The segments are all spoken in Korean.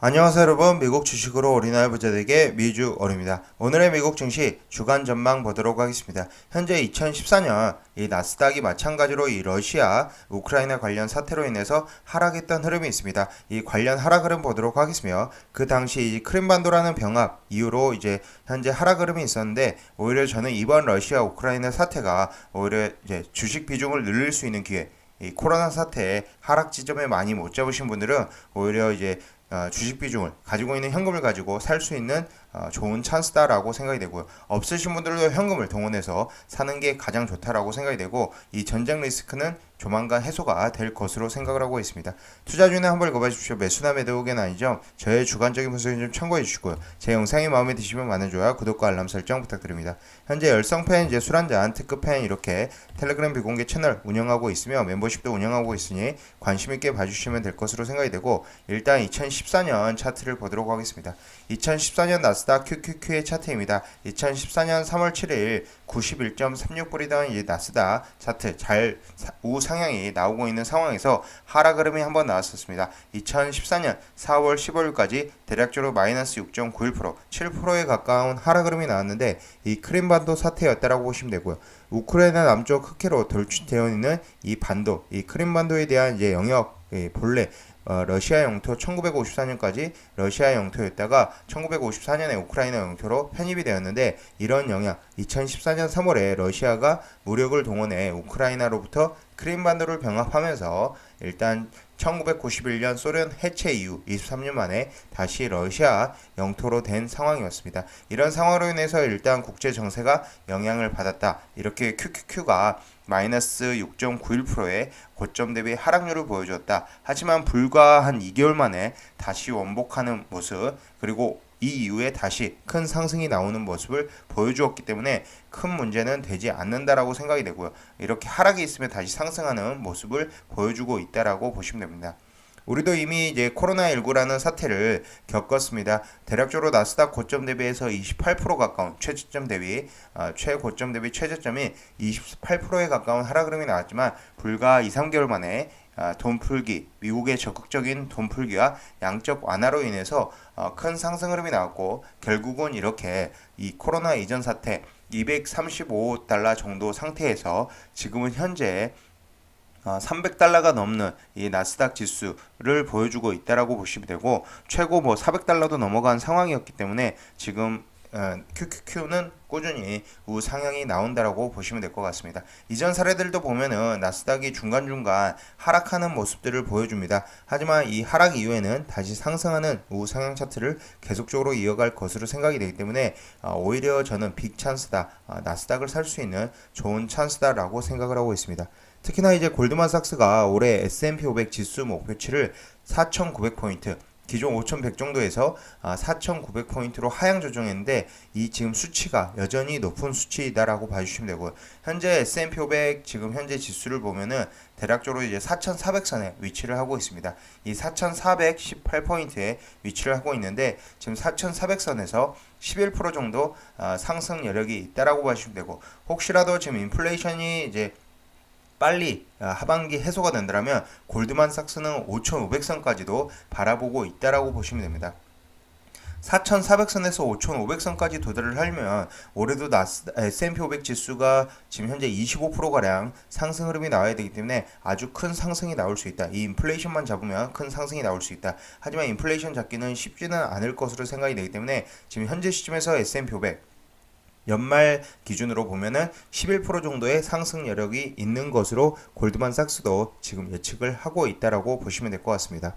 안녕하세요 여러분. 미국 주식으로 어린아이 부자에게 미주 어입니다. 오늘의 미국 증시 주간 전망 보도록 하겠습니다. 현재 2014년 이 나스닥이 마찬가지로 이 러시아 우크라이나 관련 사태로 인해서 하락했던 흐름이 있습니다. 이 관련 하락 흐름 보도록 하겠으며 그 당시 이 크림반도라는 병합 이후로 이제 현재 하락 흐름이 있었는데 오히려 저는 이번 러시아 우크라이나 사태가 오히려 이제 주식 비중을 늘릴 수 있는 기회 이 코로나 사태에 하락 지점에 많이 못 잡으신 분들은 오히려 이제 어, 주식 비중을 가지고 있는 현금을 가지고 살 수 있는 어, 좋은 찬스다라고 생각이 되고요. 없으신 분들도 현금을 동원해서 사는 게 가장 좋다라고 생각이 되고 이 전쟁 리스크는 조만간 해소가 될 것으로 생각을 하고 있습니다. 투자 중에 한번 읽어봐 주십시오. 매수나 매도 의견 아니죠. 저의 주관적인 분석을 좀 참고해 주시고요. 제 영상이 마음에 드시면 많은 좋아요, 구독과 알람 설정 부탁드립니다. 현재 열성팬, 이제 술 한잔, 특급팬 이렇게 텔레그램 비공개 채널 운영하고 있으며 멤버십도 운영하고 있으니 관심 있게 봐주시면 될 것으로 생각이 되고 일단 2014년 차트를 보도록 하겠습니다. 2014년 나스닥 QQQ의 차트입니다. 2014년 3월 7일 91.36불이던 이 나스닥 차트 잘 우상 향이 나오고 있는 상황에서 하락 흐름이 한번 나왔었습니다. 2014년 4월 15일까지 대략적으로 마이너스 6.91% 7%에 가까운 하락 흐름이 나왔는데 이 크림반도 사태였다라고 보시면 되고요. 우크라이나 남쪽 흑해로 돌출되어 있는 이 반도, 이 크림반도에 대한 이제 영역 예, 본래 어, 러시아 영토 1954년까지 러시아 영토였다가 1954년에 우크라이나 영토로 편입이 되었는데 이런 영향 2014년 3월에 러시아가 무력을 동원해 우크라이나로부터 크림반도를 병합하면서 일단 1991년 소련 해체 이후 23년 만에 다시 러시아 영토로 된 상황이었습니다. 이런 상황으로 인해서 일단 국제 정세가 영향을 받았다. 이렇게 QQQ가 마이너스 6.91%의 고점 대비 하락률을 보여주었다. 하지만 불과 한 2개월 만에 다시 원복하는 모습 그리고 이 이후에 다시 큰 상승이 나오는 모습을 보여주었기 때문에 큰 문제는 되지 않는다라고 생각이 되고요. 이렇게 하락이 있으면 다시 상승하는 모습을 보여주고 있다라고 보시면 됩니다. 우리도 이미 이제 코로나19라는 사태를 겪었습니다. 대략적으로 나스닥 고점 대비해서 28% 가까운 최저점 대비 어, 최고점 대비 최저점이 28%에 가까운 하락 흐름이 나왔지만 불과 2, 3개월 만에 아, 돈 풀기, 미국의 적극적인 돈 풀기와 양적 완화로 인해서 어, 큰 상승 흐름이 나왔고 결국은 이렇게 이 코로나 이전 사태 235달러 정도 상태에서 지금은 현재 300달러가 어, 넘는 이 나스닥 지수를 보여주고 있다라고 보시면 되고 최고 뭐 400달러도 넘어간 상황이었기 때문에 지금 QQQ는 어, 꾸준히 우상향이 나온다라고 보시면 될 것 같습니다. 이전 사례들도 보면은 나스닥이 중간중간 하락하는 모습들을 보여줍니다. 하지만 이 하락 이후에는 다시 상승하는 우상향 차트를 계속적으로 이어갈 것으로 생각이 되기 때문에 어, 오히려 저는 빅 찬스다. 어, 나스닥을 살 수 있는 좋은 찬스다라고 생각을 하고 있습니다. 특히나 이제 골드만삭스가 올해 S&P 500 지수 목표치를 4,900포인트 기존 5,100 정도에서 4,900 포인트로 아, 하향 조정했는데 이 지금 수치가 여전히 높은 수치이다라고 봐주시면 되고요. 현재 S&P 500 지금 현재 지수를 보면은 대략적으로 이제 4,400선에 위치를 하고 있습니다. 이 4,418 포인트에 위치를 하고 있는데 지금 4,400선에서 11% 정도 아, 상승 여력이 있다라고 봐주시면 되고 혹시라도 지금 인플레이션이 이제 빨리 아, 하반기 해소가 된다면 골드만삭스는 5,500선까지도 바라보고 있다라고 보시면 됩니다. 4,400선에서 5,500선까지 도달을 하려면 올해도 나스, S&P 500 지수가 지금 현재 25%가량 상승 흐름이 나와야 되기 때문에 아주 큰 상승이 나올 수 있다. 이 인플레이션만 잡으면 큰 상승이 나올 수 있다. 하지만 인플레이션 잡기는 쉽지는 않을 것으로 생각이 되기 때문에 지금 현재 시점에서 S&P 500 연말 기준으로 보면은 11% 정도의 상승 여력이 있는 것으로 골드만삭스도 지금 예측을 하고 있다라고 보시면 될 것 같습니다.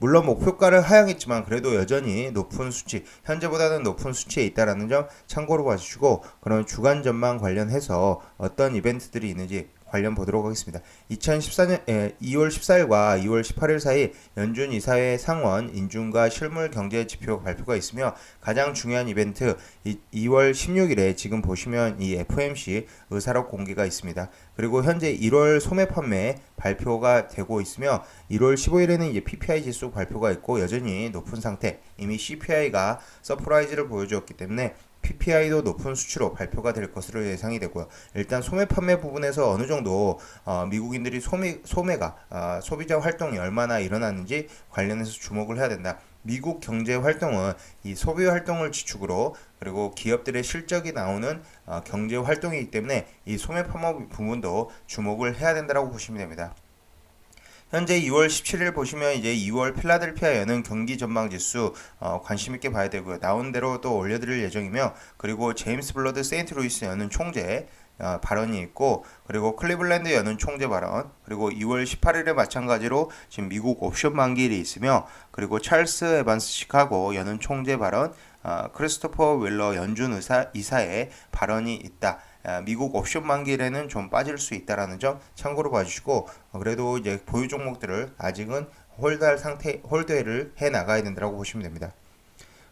물론 목표가를 하향했지만 그래도 여전히 높은 수치, 현재보다는 높은 수치에 있다라는 점 참고로 봐주시고 그런 주간 전망 관련해서 어떤 이벤트들이 있는지 관련 보도록 하겠습니다. 2014년 에, 2월 14일과 2월 18일 사이 연준 이사회 상원 인준과 실물 경제 지표 발표가 있으며 가장 중요한 이벤트 이, 2월 16일에 지금 보시면 이 FOMC 의사록 공개가 있습니다. 그리고 현재 1월 소매 판매 발표가 되고 있으며 1월 15일에는 이제 PPI 지수 발표가 있고 여전히 높은 상태. 이미 CPI가 서프라이즈를 보여주었기 때문에 PPI도 높은 수치로 발표가 될 것으로 예상이 되고요. 일단 소매 판매 부분에서 어느 정도 어, 미국인들이 소매 소매가 어, 소비자 활동이 얼마나 일어났는지 관련해서 주목을 해야 된다. 미국 경제 활동은 이 소비 활동을 지축으로 그리고 기업들의 실적이 나오는 어, 경제 활동이기 때문에 이 소매 파모 부분도 주목을 해야 된다고 보시면 됩니다. 현재 2월 17일 보시면 이제 2월 필라델피아 여는 경기 전망 지수 어, 관심 있게 봐야 되고요. 나온 대로 또 올려드릴 예정이며 그리고 제임스 블러드 세인트 루이스 여는 총재 어, 발언이 있고 그리고 클리블랜드 여는 총재 발언 그리고 2월 18일에 마찬가지로 지금 미국 옵션 만기일이 있으며 그리고 찰스 에반스 시카고 여는 총재 발언 어, 크리스토퍼 윌러 연준 의사 이사의 발언이 있다. 아, 미국 옵션 만기일에는 좀 빠질 수 있다라는 점 참고로 봐주시고 어, 그래도 이제 보유 종목들을 아직은 홀드할 상태 홀드를 해 나가야 된다고 보시면 됩니다.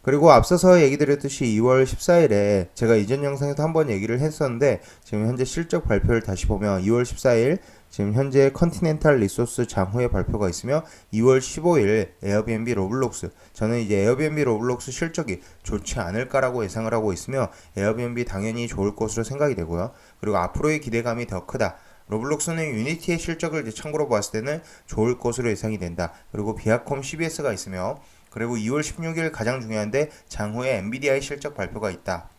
그리고 앞서서 얘기 드렸듯이 2월 14일에 제가 이전 영상에서 한번 얘기를 했었는데 지금 현재 실적 발표를 다시 보면 2월 14일 지금 현재 컨티넨탈 리소스 장후의 발표가 있으며 2월 15일 에어비앤비 로블록스 저는 이제 에어비앤비 로블록스 실적이 좋지 않을까라고 예상을 하고 있으며 에어비앤비 당연히 좋을 것으로 생각이 되고요. 그리고 앞으로의 기대감이 더 크다. 로블록스는 유니티의 실적을 참고로 봤을 때는 좋을 것으로 예상이 된다. 그리고 비아콤 CBS가 있으며 그리고 2월 16일 가장 중요한데 장후에 엔비디아의 실적 발표가 있다.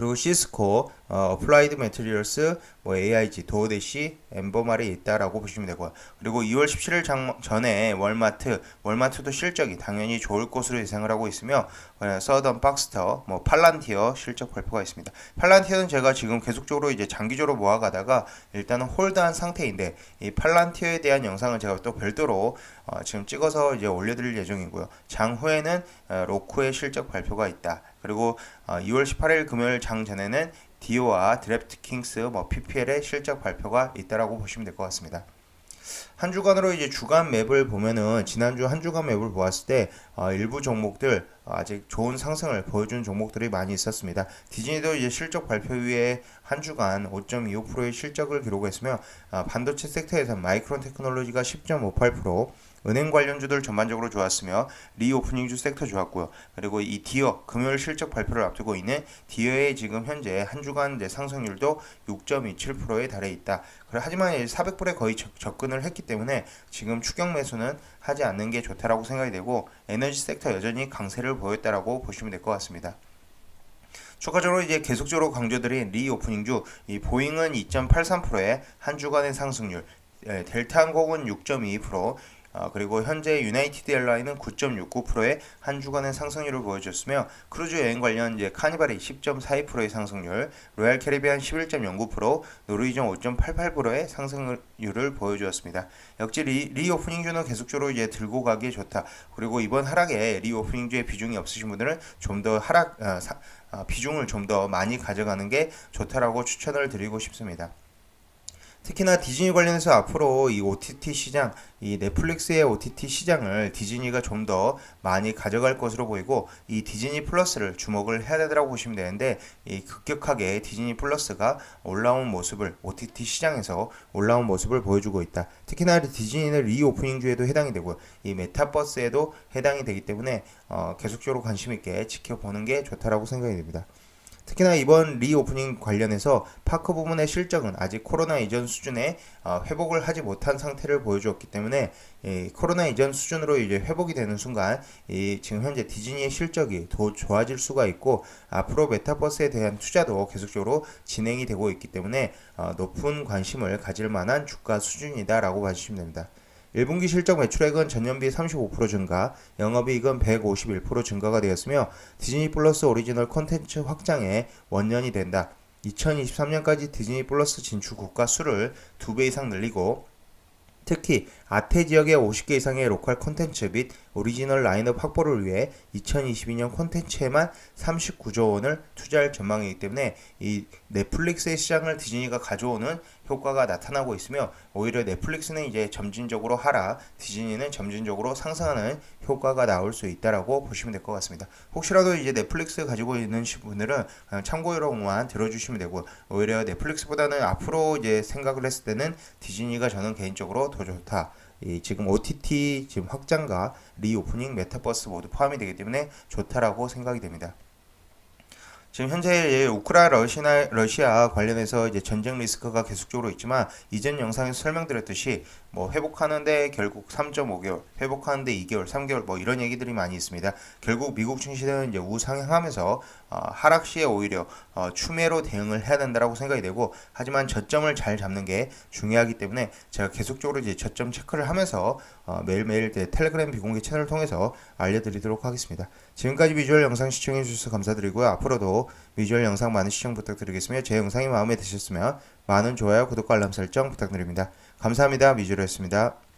그리고 시스코, 어, 플라이드 매트리얼스, 뭐 AIG, 도어대시, 엠버말이 있다라고 보시면 되고요. 그리고 2월 17일 장, 전에 월마트, 월마트도 실적이 당연히 좋을 것으로 예상을 하고 있으며 어, 서던 박스터, 뭐 팔란티어 실적 발표가 있습니다. 팔란티어는 제가 지금 계속적으로 이제 장기적으로 모아가다가 일단은 홀드한 상태인데 이 팔란티어에 대한 영상을 제가 또 별도로 어, 지금 찍어서 이제 올려드릴 예정이고요. 장후에는 어, 로쿠의 실적 발표가 있다. 그리고 어, 2월 18일 금요일 장 전에는 디오와 드래프트 킹스 뭐 PPL의 실적 발표가 있다라고 보시면 될 것 같습니다. 한 주간으로 이제 주간 맵을 보면은 지난주 한 주간 맵을 보았을 때 어, 일부 종목들 어, 아직 좋은 상승을 보여준 종목들이 많이 있었습니다. 디즈니도 이제 실적 발표 후에 한 주간 5.25%의 실적을 기록했으며 어, 반도체 섹터에서 마이크론 테크놀로지가 10.58% 은행 관련주들 전반적으로 좋았으며 리오프닝주 섹터 좋았고요. 그리고 이 디어 금요일 실적 발표를 앞두고 있는 디어의 지금 현재 한 주간 이제 상승률도 6.27%에 달해 있다. 하지만 400불에 거의 접, 접근을 했기 때문에 지금 추격 매수는 하지 않는 게 좋다라고 생각이 되고 에너지 섹터 여전히 강세를 보였다라고 보시면 될 것 같습니다. 추가적으로 이제 계속적으로 강조드린 리오프닝주 이 보잉은 2.83%의 한 주간의 상승률, 예, 델타 항공은 6.22%, 어, 그리고 현재 유나이티드 에어라인은 9.69%의 한 주간의 상승률을 보여줬으며 크루즈 여행 관련 이제 카니발이 10.42%의 상승률, 로얄 캐리비안 11.09%, 노르이전 5.88%의 상승률을 보여주었습니다. 역시 리, 리오프닝주는 계속적으로 이제 들고 가기에 좋다. 그리고 이번 하락에 리오프닝주의 비중이 없으신 분들은 좀 더 하락 어, 사, 어, 비중을 좀 더 많이 가져가는 게 좋다라고 추천을 드리고 싶습니다. 특히나 디즈니 관련해서 앞으로 이 OTT 시장, 이 넷플릭스의 OTT 시장을 디즈니가 좀 더 많이 가져갈 것으로 보이고 이 디즈니 플러스를 주목을 해야 되더라고 보시면 되는데 이 급격하게 디즈니 플러스가 올라온 모습을 OTT 시장에서 올라온 모습을 보여주고 있다. 특히나 디즈니는 리오프닝 주에도 해당이 되고 이 메타버스에도 해당이 되기 때문에 어, 계속적으로 관심 있게 지켜보는 게 좋다라고 생각이 됩니다. 특히나 이번 리오프닝 관련해서 파크 부문의 실적은 아직 코로나 이전 수준의 어, 회복을 하지 못한 상태를 보여주었기 때문에 이 코로나 이전 수준으로 이제 회복이 되는 순간 이 지금 현재 디즈니의 실적이 더 좋아질 수가 있고 앞으로 메타버스에 대한 투자도 계속적으로 진행이 되고 있기 때문에 어, 높은 관심을 가질 만한 주가 수준이다라고 봐주시면 됩니다. 1분기 실적 매출액은 전년비 35% 증가, 영업이익은 151% 증가가 되었으며 디즈니 플러스 오리지널 콘텐츠 확장에 원년이 된다. 2023년까지 디즈니 플러스 진출 국가 수를 2배 이상 늘리고 특히 아태 지역의 50개 이상의 로컬 콘텐츠 및 오리지널 라인업 확보를 위해 2022년 콘텐츠에만 39조 원을 투자할 전망이기 때문에 이 넷플릭스의 시장을 디즈니가 가져오는 효과가 나타나고 있으며 오히려 넷플릭스는 이제 점진적으로 하락, 디즈니는 점진적으로 상승하는 효과가 나올 수 있다라고 보시면 될 것 같습니다. 혹시라도 이제 넷플릭스 가지고 있는 분들은 그냥 참고로만 들어주시면 되고 오히려 넷플릭스보다는 앞으로 이제 생각을 했을 때는 디즈니가 저는 개인적으로 더 좋다. 이 지금 OTT 지금 확장과 리오프닝 메타버스 모두 포함이 되기 때문에 좋다라고 생각이 됩니다. 지금 현재 우크라 러시아 러시아 관련해서 이제 전쟁 리스크가 계속적으로 있지만 이전 영상에서 설명드렸듯이 뭐 회복하는데 결국 3.5개월, 회복하는데 2개월, 3개월 뭐 이런 얘기들이 많이 있습니다. 결국 미국 증시는 이제 우상향하면서 어, 하락 시에 오히려 어, 추매로 대응을 해야 된다라고 생각이 되고 하지만 저점을 잘 잡는 게 중요하기 때문에 제가 계속적으로 이제 저점 체크를 하면서 어, 매일매일 텔레그램 비공개 채널을 통해서 알려드리도록 하겠습니다. 지금까지 비주얼 영상 시청해 주셔서 감사드리고요. 앞으로도 비주얼 영상 많은 시청 부탁드리겠으며 제 영상이 마음에 드셨으면 많은 좋아요, 구독과 알람 설정 부탁드립니다. 감사합니다. 미주얼이었습니다.